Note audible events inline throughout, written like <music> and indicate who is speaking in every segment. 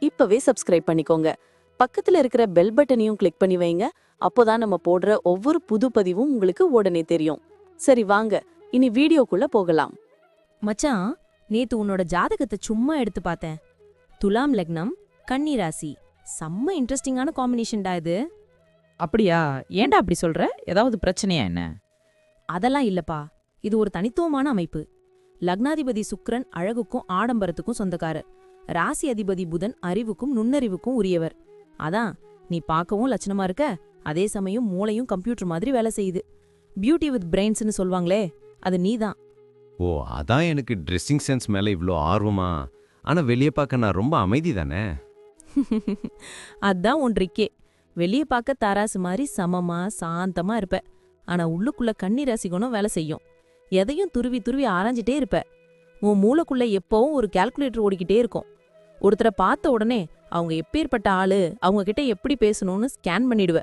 Speaker 1: இப்பவே சப்ஸ்கிரைப் பண்ணிக்கோங்க. பக்கத்துல இருக்கிற பெல் பட்டனையும் கிளிக் பண்ணி வைங்க. அப்போதான் நம்ம போடுற ஒவ்வொரு புது பதிவும் உங்களுக்கு உடனே தெரியும். சரி வாங்க. இனி வீடியோக்குள்ள போகலாம்.
Speaker 2: மச்சான் நேத்து உன்னோட ஜாதகத்தை சும்மா எடுத்து பார்த்தேன். துலாம் லக்னம் கன்னி ராசி. செம்ம இன்ட்ரெஸ்டிங்கான காம்பினேஷன்டா இது.
Speaker 3: அப்படியா? ஏன்டா அப்படி சொல்ற? ஏதாவது பிரச்சனையா என்ன?
Speaker 2: அதெல்லாம் இல்லப்பா. இது ஒரு தனித்துவமான அமைப்பு. லக்னாதிபதி சுக்கிரன் அழகுக்கும் ஆடம்பரத்துக்கும் சொந்தக்காரர். ராசி அதிபதி புதன் அறிவுக்கும் நுண்ணறிவுக்கும் உரியவர். அதான் நீ பார்க்கவும் லட்சணமா இருக்க அதே சமயம் மூளையும் கம்ப்யூட்டர் மாதிரி வேலை செய்யுது. பியூட்டி வித் பிரெயின்ஸ்னு சொல்வாங்களே அது நீதான்.
Speaker 4: ஓ அதான் எனக்கு ட்ரெஸ்ஸிங் சென்ஸ் மேல இவ்ளோ ஆர்வமா. ஆனா வெளியே பார்க்க நான் ரொம்ப அமைதி தானே? <laughs>
Speaker 2: அதான் உன் ட்ரிக்கே. வெளிய பார்க்க தாராசு மாதிரி சமமா சாந்தமா இருப்ப. ஆனா உள்ளுக்குள்ள கன்னி ராசி குணம் வேலை செய்யும். எதையும் துருவி துருவி ஆராய்ஞ்சிட்டே இருப்ப. உன் மூளைக்குள்ள எப்பவும் ஒரு கால்குலேட்டர் ஓடிக்கிட்டே இருக்கும். ஒருத்தரை பார்த்த உடனே அவங்க எப்பேற்பட்ட ஆளு அவங்க கிட்ட எப்படி பேசணும்னு ஸ்கேன் பண்ணிடுவ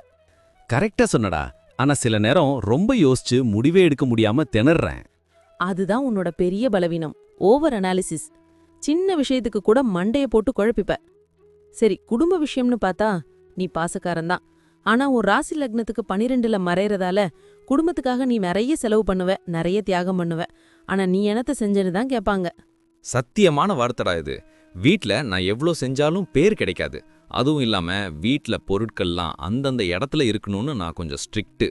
Speaker 5: கரெக்டா சொன்னடா. ஆனா சில நேரம் ரொம்ப யோசிச்சு முடிவே எடுக்க முடியாம திணறேன்
Speaker 2: அதுதான் உன்னோட பெரிய பலவீனம். ஓவர் அனாலிசிஸ் சின்ன விஷயத்துக்கு கூட மண்டைய போட்டு குழப்பிப்ப. சரி குடும்ப விஷயம்னு பார்த்தா நீ பாசக்காரன்தான். ஆனா உன் ராசி லக்னத்துக்கு பனிரெண்டுல மறையறதால குடும்பத்துக்காக நீ நிறைய செலவு பண்ணுவ நிறைய தியாகம் பண்ணுவ. ஆனா நீ என்னத்த செஞ்சேன்னு தான் கேட்பாங்க
Speaker 5: சத்தியமான வார்த்தைடா இது. வீட்ல நான் எவ்ளோ செஞ்சாலும் பேர் கிடைக்காது. அதுவும் இல்லாம வீட்ல பொருட்கள்லாம் அந்தந்த இடத்துல இருக்கணும்னு நான் கொஞ்சம் ஸ்ட்ரிக்ட்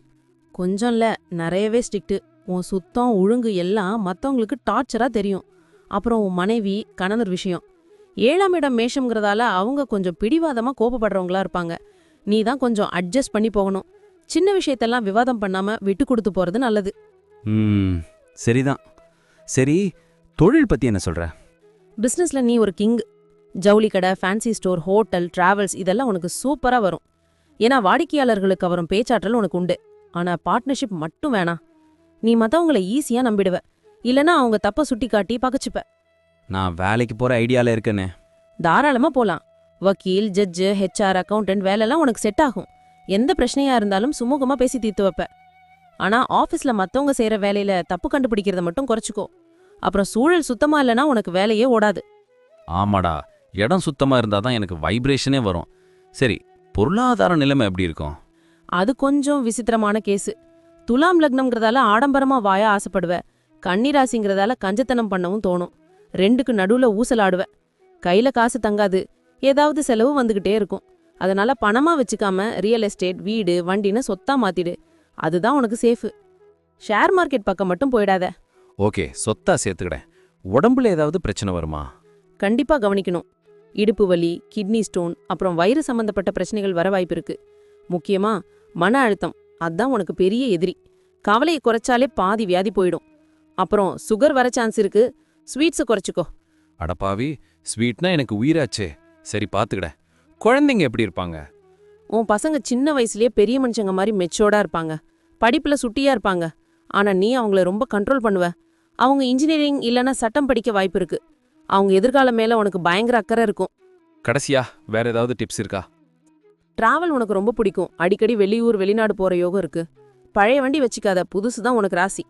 Speaker 2: கொஞ்சம்ல நிறையவே ஸ்ட்ரிக்ட்டு. உன் சுத்தம் ஒழுங்கு எல்லாம் மத்தவங்களுக்கு டார்ச்சரா தெரியும். அப்புறம் உன் மனைவி கணவர் விஷயம். ஏழாம் இடம் மேஷம்ங்கிறதால அவங்க கொஞ்சம் பிடிவாதமா கோபப்படுறவங்களா இருப்பாங்க. நீ தான் கொஞ்சம் அட்ஜஸ்ட் பண்ணி போகணும். சின்ன விஷயத்தெல்லாம் விவாதம் பண்ணாம விட்டு கொடுத்து போறது நல்லது.
Speaker 5: ம் சரிதான். சரி தொழில் பத்தி என்ன சொல்ற?
Speaker 2: பிசினஸ்ல நீ ஒரு கிங் ஜவுளி கடை ஃபேன்சி ஸ்டோர் ஹோட்டல் டிராவல்ஸ் இதெல்லாம் உனக்கு சூப்பரா வரும். ஏன்னா வாடிக்கையாளர்களுக்கு வரும் பேச்சாற்றல் உனக்கு உண்டு. ஆனா பார்ட்னர்ஷிப் மட்டும் வேணாம். நீ மத்தவங்கள ஈஸியா நம்பிடுவ. இல்லனா அவங்க தப்ப சுட்டி காட்டி பகச்சுப்ப.
Speaker 5: நான் வேலைக்கு போற ஐடியால இருக்கேனே.
Speaker 2: தாராளமா போலாம். வக்கீல் ஜட்ஜு ஹெச்ஆர் அக்கவுண்டன்ட் வேலைலாம் உனக்கு செட் ஆகும். எந்த பிரச்சனையா இருந்தாலும் சுமூகமா பேசி தீர்த்து வைப்ப. ஆனா ஆபீஸ்ல மத்தவங்க செய்யற வேலையில தப்பு கண்டுபிடிக்கிறத மட்டும் குறைச்சுக்கோ. அப்புறம் சூழல் சுத்தமா இல்லனா உனக்கு வேலையே ஓடாது.
Speaker 5: ஆமாடா. இடம் சுத்தமா இருந்தாதான் எனக்கு வைப்ரேஷனே வரும். சரி பொருளாதார நிலைமை எப்படி இருக்கும்?
Speaker 2: அது கொஞ்சம் விசித்திரமான கேஸு துலாம் லக்னம்ங்கிறதால ஆடம்பரமா வாய ஆசைப்படுவ. கன்னிராசிங்கிறதால கஞ்சத்தனம் பண்ணவும் தோணும். ரெண்டுக்கு நடுவுல ஊசலாடுவ. கையில காசு தங்காது. ஏதாவது செலவு வந்துகிட்டே இருக்கும். அதனால பணமா வச்சுக்காம ரியல் எஸ்டேட் வீடு வண்டின்னு சொத்தா மாத்திடு. அதுதான் உனக்கு சேஃபு ஷேர் மார்க்கெட் பக்கம் மட்டும் போயிடாத.
Speaker 5: ஓகே சொத்தா சேர்த்துக்கிடேன். உடம்புல ஏதாவது பிரச்சனை வருமா?
Speaker 2: கண்டிப்பா கவனிக்கணும். இடுப்பு வலி கிட்னி ஸ்டோன் அப்புறம் வயிறு சம்பந்தப்பட்ட பிரச்சனைகள் வர வாய்ப்பு இருக்கு. முக்கியமா மன அழுத்தம். அதான் உனக்கு பெரிய எதிரி. கவலையை குறைச்சாலே பாதி வியாதி போயிடும். அப்புறம் சுகர் வர சான்ஸ் இருக்கு. ஸ்வீட்ஸை குறைச்சிக்கோ.
Speaker 5: அடப்பாவி ஸ்வீட்னா எனக்கு உயிராச்சே. சரி பாத்துக்கட குழந்தைங்க எப்படி இருப்பாங்க?
Speaker 2: உன் பசங்க சின்ன வயசுலயே பெரிய மனுஷங்க மாதிரி மெச்சோர்டா இருப்பாங்க. படிப்புல சுட்டியா இருப்பாங்க. ஆனா நீ அவங்கள ரொம்ப கண்ட்ரோல் பண்ணுவ. அவங்க இன்ஜினியரிங் இல்லனா சட்டம் படிக்க வாய்ப்பு இருக்கு. அவங்க எதிர்காலம் மேல உனக்கு பயங்கர அக்கறை இருக்கும்.
Speaker 5: கடைசியா வேற ஏதாவது டிப்ஸ் இருக்கா?
Speaker 2: டிராவல் உனக்கு ரொம்ப பிடிக்கும். அடிக்கடி வெளியூர் வெளிநாடு போற யோகம் இருக்கு. பழைய வண்டி வச்சுக்காத. புதுசு தான் உனக்கு ராசி.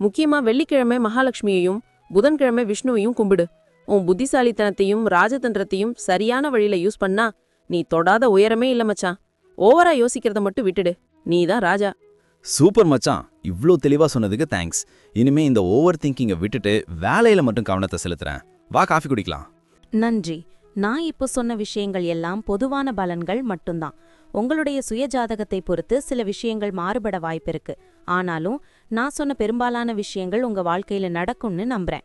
Speaker 2: முக்கியமா வெள்ளிக்கிழமை மகாலட்சுமியையும் புதன்கிழமை விஷ்ணுவையும் கும்பிடு. உன் புத்திசாலித்தனத்தையும் ராஜதந்திரத்தையும் சரியான வழியில யூஸ் பண்ணா நீ தொடாத உயரமே இல்ல மச்சான். ஓவரா யோசிக்கிறத மட்டும் விட்டுடு. நீ தான் ராஜா.
Speaker 6: சூப்பர் மச்சான். இவ்ளோ தெளிவா சொன்னதுக்கு தேங்க்ஸ் இனிமே இந்த ஓவர் திங்கிங்கை விட்டுட்டு வேலையில மட்டும் கவனத்தை செலுத்துறேன். வா காஃபி குடிக்கலாம்.
Speaker 7: நன்றி. நான் இப்போ சொன்ன விஷயங்கள் எல்லாம் பொதுவான பலன்கள் மட்டும்தான். உங்களுடைய சுய ஜாதகத்தை பொறுத்து சில விஷயங்கள் மாறுபட வாய்ப்பிருக்கு ஆனாலும் நான் சொன்ன பெரும்பாலான விஷயங்கள் உங்க வாழ்க்கையில நடக்கும்னு நம்புறேன்.